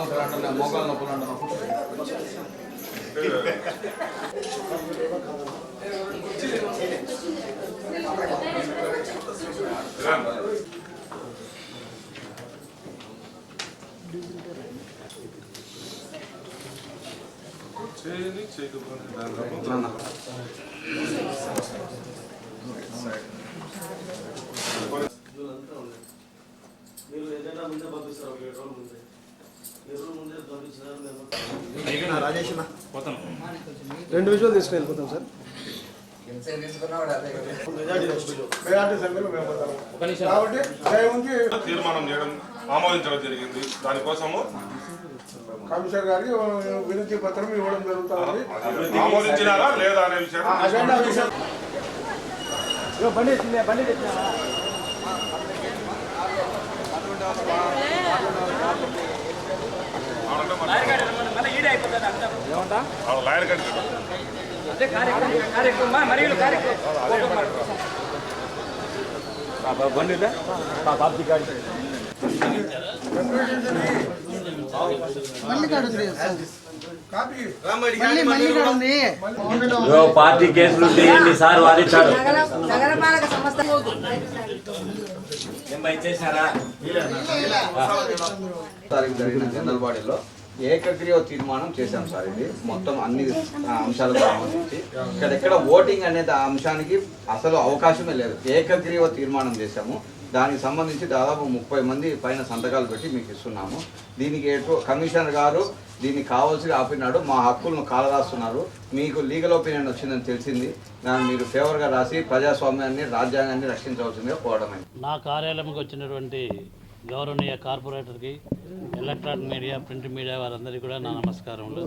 కొంచెం నొప్పులు మోకాళ్ళ నొప్పులు అంటున్నా రండి. చేయని నాన్న. మీరు ఏదైనా ముందే పంపిస్తారు ఒక ఏడు రోజుల ముందే రెండు విషయాలు తీసుకుని వెళ్ళిపోతాం సార్ తీర్మానం చేయడం ఆమోదించడం జరిగింది దానికోసము కమిషనర్ గారికి వినతి పత్రం ఇవ్వడం జరుగుతుంది ఆమోదించినారా లేదా అనే విషయం అజెండా విషయం బండి బండి లాయర్ గారికి కాపీ ఓ పార్టీ కేసులు ఉంటే ఎన్నిసార్లు వాదించాడు నగరపాలక సంస్థ జనరల్ బాడీలో ఏకగ్రీవ తీర్మానం చేశాం సార్ ఇది. మొత్తం అన్ని అంశాలకు సంబంధించి. ఇక్కడ ఎక్కడ ఓటింగ్ అనేది ఆ అంశానికి అసలు అవకాశమే లేదు. ఏకగ్రీవ తీర్మానం చేశాము. దానికి సంబంధించి దాదాపు ముప్పై మంది పైన సంతకాలు పెట్టి మీకు ఇస్తున్నాము. దీనికి ఎటు కమిషనర్ గారు దీనికి కావాల్సి ఆపినాడు. మా హక్కులను కాలరాస్తున్నారు. మీకు లీగల్ ఒపీనియన్ వచ్చిందని తెలిసింది. దాన్ని మీరు ఫేవర్గా రాసి ప్రజాస్వామ్యాన్ని రాజ్యాంగాన్ని రక్షించవలసిందిగా కోవడమైంది నా కార్యాలయంకి వచ్చినటువంటి గౌరవనీయ కార్పొరేటర్కి ఎలక్ట్రానిక్ మీడియా ప్రింట్ మీడియా వారందరికీ కూడా నా నమస్కారములు.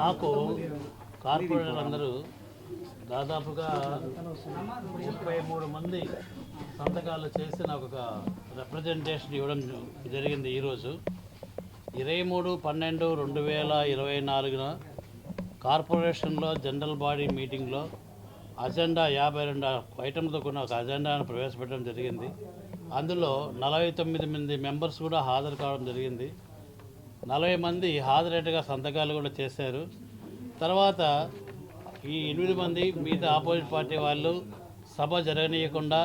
నాకు కార్పొరేటర్ అందరూ దాదాపుగా ముప్పై మూడు మంది సంతకాలు చేసి నాకు ఒక రిప్రజెంటేషన్ ఇవ్వడం జరిగింది ఈరోజు. ఇరవై మూడు పన్నెండు రెండు వేల ఇరవై నాలుగున కార్పొరేషన్లో జనరల్ బాడీ మీటింగ్లో అజెండా యాభై రెండు ఐటమ్తో కూడిన ఒక అజెండాను ప్రవేశపెట్టడం జరిగింది. అందులో నలభై తొమ్మిది మంది మెంబర్స్ కూడా హాజరు కావడం జరిగింది. నలభై మంది హాజరేట్గా సంతకాలు కూడా చేశారు. తర్వాత ఈ ఎనిమిది మంది మిగతా ఆపోజిట్ పార్టీ వాళ్ళు సభ జరగనీయకుండా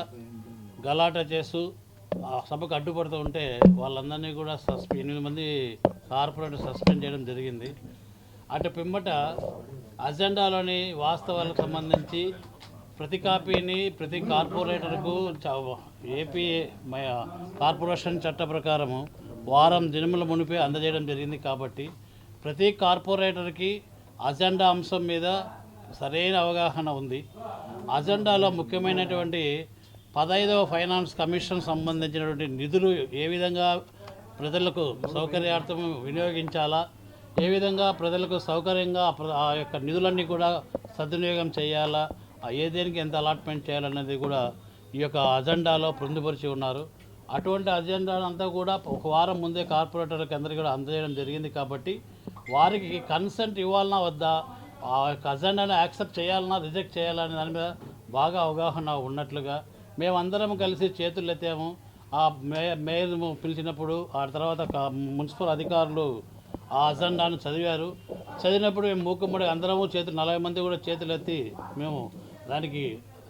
గలాట చేస్తూ ఆ సభకు అడ్డుపడుతూ ఉంటే వాళ్ళందరినీ కూడా సస్పెండ్ ఎనిమిది మంది కార్పొరేటర్ సస్పెండ్ చేయడం జరిగింది. అటు పిమ్మట అజెండాలోని వాస్తవాలకు సంబంధించి ప్రతి కాపీని ప్రతి కార్పొరేటర్కు ఏపీ కార్పొరేషన్ చట్ట ప్రకారము వారం దినముల మునిపే అందజేయడం జరిగింది కాబట్టి ప్రతి కార్పొరేటర్కి అజెండా అంశం మీద సరైన అవగాహన ఉంది. అజెండాలో ముఖ్యమైనటువంటి పదహైదవ ఫైనాన్స్ కమిషన్ సంబంధించినటువంటి నిధులు ఏ విధంగా ప్రజలకు సౌకర్యార్థం వినియోగించాలా ఏ విధంగా ప్రజలకు సౌకర్యంగా ఆ ప్ర- ఆ యొక్క నిధులన్నీ కూడా సద్వినియోగం చేయాలా ఆ ఏ దేనికి ఎంత అలాట్మెంట్ చేయాలనేది కూడా ఈ యొక్క అజెండాలో పొందుపరిచి ఉన్నారు. అటువంటి అజెండా అంతా కూడా ఒక వారం ముందే కార్పొరేటర్కి అందరికీ కూడా అందజేయడం జరిగింది కాబట్టి వారికి కన్సెంట్ ఇవ్వాలన్నా వద్దా ఆ యొక్క అజెండాను యాక్సెప్ట్ చేయాలన్నా రిజెక్ట్ చేయాలనే దాని మీద బాగా అవగాహన ఉన్నట్లుగా మేమందరం కలిసి చేతులు ఎత్తాము ఆ మే మేయర్ పిలిచినప్పుడు ఆ తర్వాత మున్సిపల్ అధికారులు ఆ అజెండాను చదివారు. చదివినప్పుడు మేము మూకుమ్మడి అందరము చేతులు నలభై మంది కూడా చేతులు ఎత్తి మేము దానికి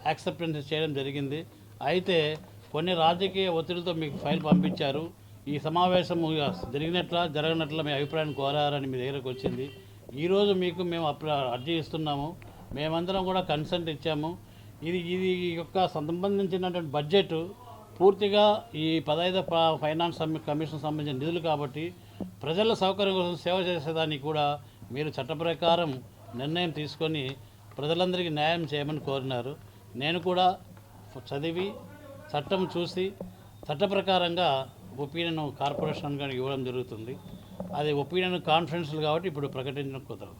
యాక్సెప్టెన్స్ చేయడం జరిగింది. అయితే కొన్ని రాజకీయ ఒత్తిడితో మీకు ఫైల్ పంపించారు. ఈ సమావేశం జరిగినట్ల జరగనట్ల మీ అభిప్రాయం కోరారని మీ దగ్గరకు వచ్చింది. ఈరోజు మీకు మేము అప్ల అర్జీ ఇస్తున్నాము. మేమందరం కూడా కన్సెంట్ ఇచ్చాము. ఇది ఇది యొక్క సంబంధించినటువంటి బడ్జెట్ పూర్తిగా ఈ పదహైదు ఫైనాన్స్ కమిషన్ సంబంధించిన నిధులు కాబట్టి ప్రజల సౌకర్యం కోసం సేవ చేసేదానికి కూడా మీరు చట్ట ప్రకారం నిర్ణయం తీసుకొని ప్రజలందరికీ న్యాయం చేయమని కోరినారు. నేను కూడా చదివి చట్టం చూసి చట్ట ప్రకారంగా ఒపీనియన్ కార్పొరేషన్ కానీ ఇవ్వడం జరుగుతుంది. అది ఒపీనియన్ కాన్ఫరెన్స్లు కాబట్టి ఇప్పుడు ప్రకటించడం కుదరదు.